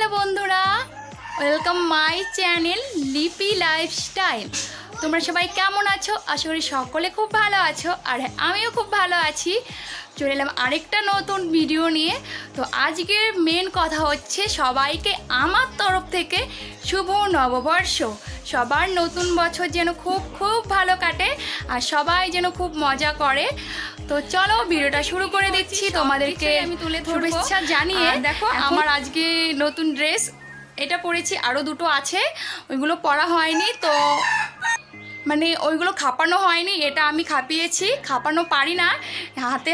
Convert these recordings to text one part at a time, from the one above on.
Hello বন্ধুরা welcome my channel Lipi lifestyle তোমরা সবাই কেমন আছো? আশা করি সকলে খুব ভালো আছো, আর আমিও খুব ভালো আছি। চলে এলাম আরেকটা নতুন ভিডিও নিয়ে। তো আজকের মেন কথা হচ্ছে সবাইকে আমার তরফ থেকে শুভ নববর্ষ। সবার নতুন বছর যেন খুব খুব ভালো কাটে আর সবাই যেন খুব মজা করে। তো চলো ভিডিওটা শুরু করে দিচ্ছি তোমাদেরকে আমি তুলে শুভেচ্ছা জানিয়ে। দেখো আমার আজকে নতুন ড্রেস এটা পরেছি আরও দুটো আছে ওইগুলো পরা হয়নি তো মানে ওইগুলো খাপানো হয়নি এটা আমি খাপিয়েছি খাপানো পারি না হাতে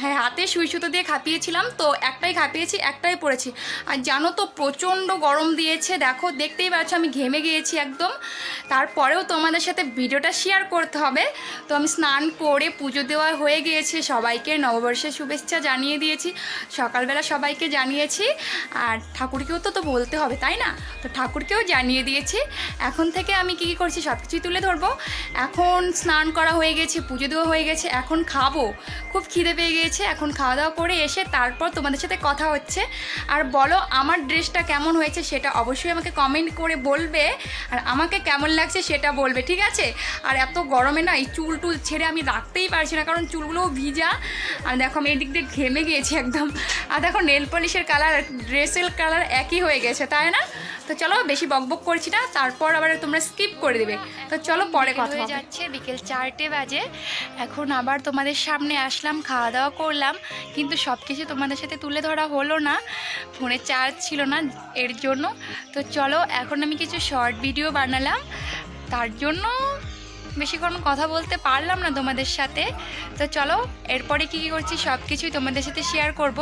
হ্যাঁ হাতে সুই সুতো দিয়ে খাপিয়েছিলাম, তো একটাই খাপিয়েছি, একটাই পড়েছি আর জানো তো, প্রচণ্ড গরম দিয়েছে, দেখো, দেখতেই পাচ্ছ, আমি ঘেমে গিয়েছি একদম। তারপরেও তোমাদের সাথে ভিডিওটা শেয়ার করতে হবে। তো আমি স্নান করে পুজো দেওয়া হয়ে গিয়েছে, সবাইকে নববর্ষের শুভেচ্ছা জানিয়ে দিয়েছি, সকালবেলা সবাইকে জানিয়েছি, আর ঠাকুরকেও তো তো বলতে হবে, তাই না? তো ঠাকুরকেও জানিয়ে দিয়েছি, এখন থেকে আমি কী কী করছি সব কিছুই তুলে ধরবো। এখন স্নান করা হয়ে গেছে, পুজো দেওয়া হয়ে গেছে, এখন খাব। খুব খিদে পেয়ে গিয়েছে এখন খাওয়া দাওয়া করে এসে তারপর তোমাদের সাথে কথা হচ্ছে। আর বলো আমার ড্রেসটা কেমন হয়েছে সেটা অবশ্যই আমাকে কমেন্ট করে বলবে। আর আমাকে কেমন লাগছে সেটা বলবে ঠিক আছে? আর এত গরমে না এই চুল টুল ছেড়ে আমি রাখতেই পারছি না কারণ চুলগুলোও ভিজা। আর দেখো আমি এদিক দিয়ে ঘেমে গিয়েছি একদম। আর দেখো নেল পলিশের কালার ড্রেসের কালার একই হয়ে গেছে তাই না? তো চলো বেশি বকবক করছি না তারপর আবার তোমরা স্কিপ করে দেবে। তো চলো পরে কথা হয়ে যাচ্ছে বিকেল চারটে বাজে। এখন আবার তোমাদের সামনে আসলাম খাওয়া দাওয়া করলাম কিন্তু সব কিছু তোমাদের সাথে তুলে ধরা হলো না ফোনে চার্জ ছিল না এর জন্য। তো চলো এখন আমি কিছু শর্ট ভিডিও বানালাম। তার জন্য বেশিক্ষণ কথা বলতে পারলাম না তোমাদের সাথে। তো চলো এরপরে কী কী করছি সব কিছুই তোমাদের সাথে শেয়ার করব।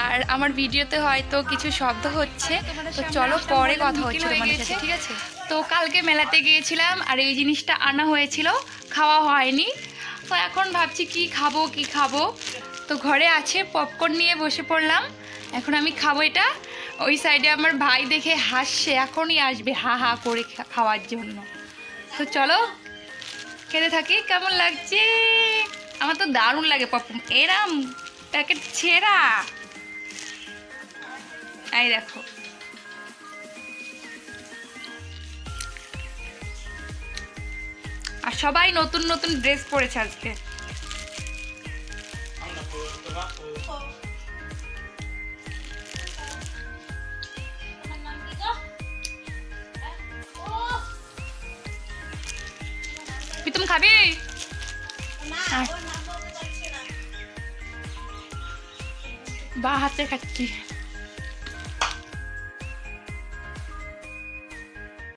আর আমার ভিডিওতে হয়তো কিছু শব্দ হচ্ছে। তো চলো পরে কথা হচ্ছে তোমাদের সাথে। ঠিক আছে? তো কালকে মেলাতে গিয়েছিলাম আর এই জিনিসটা আনা হয়েছিল খাওয়া হয়নি। তো এখন ভাবছি কি খাব কি খাব। তো ঘরে আছে পপকর্ন নিয়ে বসে পড়লাম। এখন আমি খাব এটা। ওই সাইডে আমার ভাই দেখে হাসছে, এখনই আসবে হা হা করে খাওয়ার জন্য। তো চলো, খেতে থাকি, কেমন লাগছে? আমার তো দারুণ লাগে পপকর্ন এরাম প্যাকেট ছেঁড়া। এই দেখো। আর সবাই নতুন নতুন ড্রেস পরেছে আজকে। প্রীতম খাবি। বা হাতে খাচ্ছি।